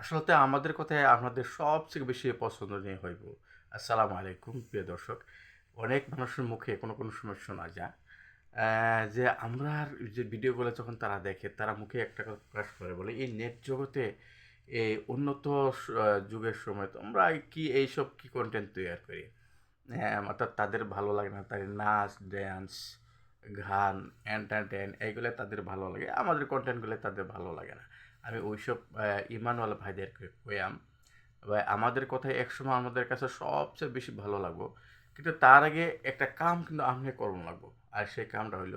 আসলতে আমাদের কথায় আপনাদের সবথেকে বেশি পছন্দনীয় হইব। আসসালামু আলাইকুম প্রিয় দর্শক। অনেক মানুষের মুখে কোনো কোনো সময় শোনা যায় যে আমরা যে ভিডিওগুলো যখন তারা দেখে, তারা মুখে একটা কথা প্রকাশ করে বলে, এই নেট জগতে এই উন্নত যুগের সময় তোমরা কি এইসব কি কন্টেন্ট তৈরি করি? হ্যাঁ অর্থাৎ তাদের ভালো লাগে না, তাদের নাচ ড্যান্স গান এন্টারটেন এইগুলো তাদের ভালো লাগে। আমাদের কন্টেন্টগুলো তাদের ভালো লাগে না। আমি ওইসব আহ, ইমানওয়ালা ভাইদেরকে কয়াম বা আমাদের কথাই একসময় আমাদের কাছে সবচেয়ে বেশি ভালো লাগবো। কিন্তু তার আগে একটা কাম কিন্তু আপনি করুন লাগবো। আর সেই কামটা হইল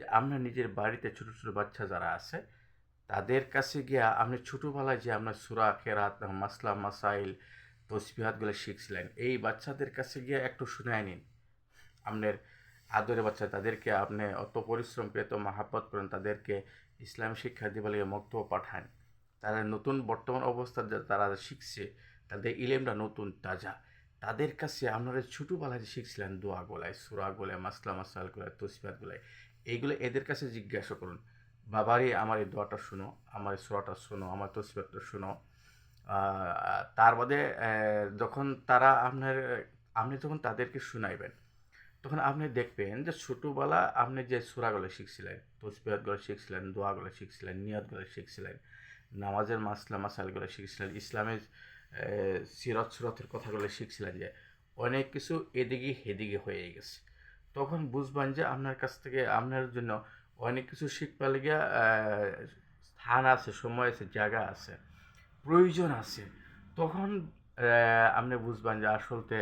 যে আমরা নিজের বাড়িতে ছোটো ছোটো বাচ্চা যারা আছে তাদের কাছে গিয়া আপনি ছোটোবেলায় যে আমরা সুরা খেরাত মাসলা মাসাইল তসবিহাতগুলো শিখছিলেন এই বাচ্চাদের কাছে গিয়ে একটু শুনায় নিন। আপনার আদরে বাচ্চা, তাদেরকে আপনি অত পরিশ্রম করে এত করেন, তাদেরকে ইসলাম শিক্ষা দিবে লাগে মক্তব্য পাঠান। তারা নতুন বর্তমান অবস্থা তারা শিখছে, তাদের ইলেমটা নতুন, তাজা। তাদের কাছে আপনারা ছোটোবেলায় শিখছিলেন দোয়া গোলায় সুরা গোলায় মাসলা মাসাল গোলায় তসবিহাত গোলায় এইগুলো এদের কাছে জিজ্ঞাসা করুন। বাবারে, আমার এই দোয়াটা শোনো, আমার এই সুরাটা শোনো, আমার তসবিহাতটা শোনো। তার বাদে যখন তারা আপনার, আপনি যখন তাদেরকে শুনাইবেন তখন আপনি দেখবেন যে ছোটোবেলা আপনি যে সুরাগুলো শিখছিলেন, তসবিহাতগুলো শিখছিলেন, দোয়াগুলো শিখছিলেন, নিয়তগুলো শিখছিলেন, নামাজের মাসলা মাসালগুলো শিখছিলেন, ইসলামের সিরত সুরতের কথাগুলো শিখছিলেন যে অনেক কিছু এদিকে হেদিকে হয়ে গেছে। তখন বুঝবেন যে আপনার কাছ থেকে আপনার জন্য অনেক কিছু শিখবার লেগে স্থান আছে, সময় আছে, জায়গা আছে, প্রয়োজন আছে। তখন আপনি বুঝবেন যে আসলতে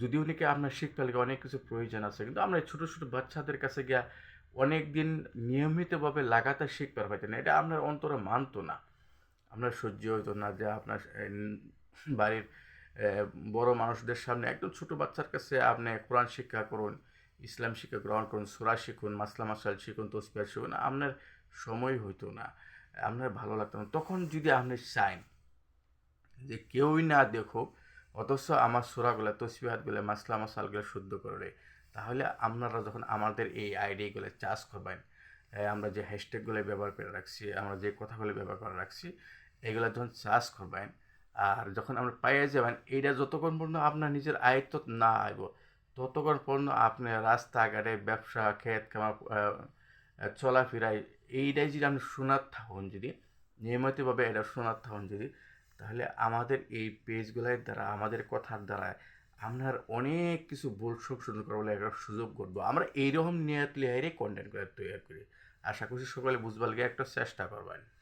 যদিও নাকি আপনার লাগে অনেক কিছু প্রয়োজন আছে, কিন্তু আমরা ছোটো ছোটো বাচ্চাদের কাছে গিয়া অনেক দিন নিয়মিতভাবে লাগাতার শিখতে পারতেন এটা আপনার অন্তরে মানতো না। আপনার সহ্য হতো না যে আপনার বাড়ির বড় মানুষদের সামনে, একদম ছোট বাচ্চার কাছে আপনি কোরআন শিক্ষা করুন, ইসলাম শিক্ষা গ্রহণ করুন, সুরা শিখুন, মাসলা মাসাল শিখুন তসবিয়া শিখুন, আপনার সময় হইতো না, আপনার ভালো লাগতো না। তখন যদি আপনি চান যে কেউই না দেখুক অথচ আমার সুরাগুলো তসবিহাতগুলো মাসলা মশালগুলো শুদ্ধ করে তাহলে আপনারা যখন আমাদের এই আইডিয়াগুলো চাষ করবেন আমরা যে হ্যাশট্যাগুলো ব্যবহার করে রাখছি আমরা যে কথাগুলো ব্যবহার করে রাখছি এগুলো যখন চাষ করবেন আর যখন আমরা পাইয়ে যাবেন এইটা যতক্ষণ পর্যন্ত আপনার নিজের আয়ত্ত না আইব ততক্ষণ পর্যন্ত আপনি রাস্তাঘাটে ব্যবসা ক্ষেত আহ, চলাফেরায় এইটাই যদি আপনি শোনার থাকুন যদি নিয়মিতভাবে এটা শোনার থাকুন যদি তাহলে আমাদের এই পেজগুলোর দ্বারা, আমাদের কথার দ্বারা আপনার অনেক কিছু ভুল সংশোধন করার বলে একটা সুযোগ করব। আমরা এইরকম নিয়ত লিহাইরে কন্টেন্ট করে তৈরি করি। আশা করছি সকলে বুঝবার গিয়ে একটা চেষ্টা করবেন।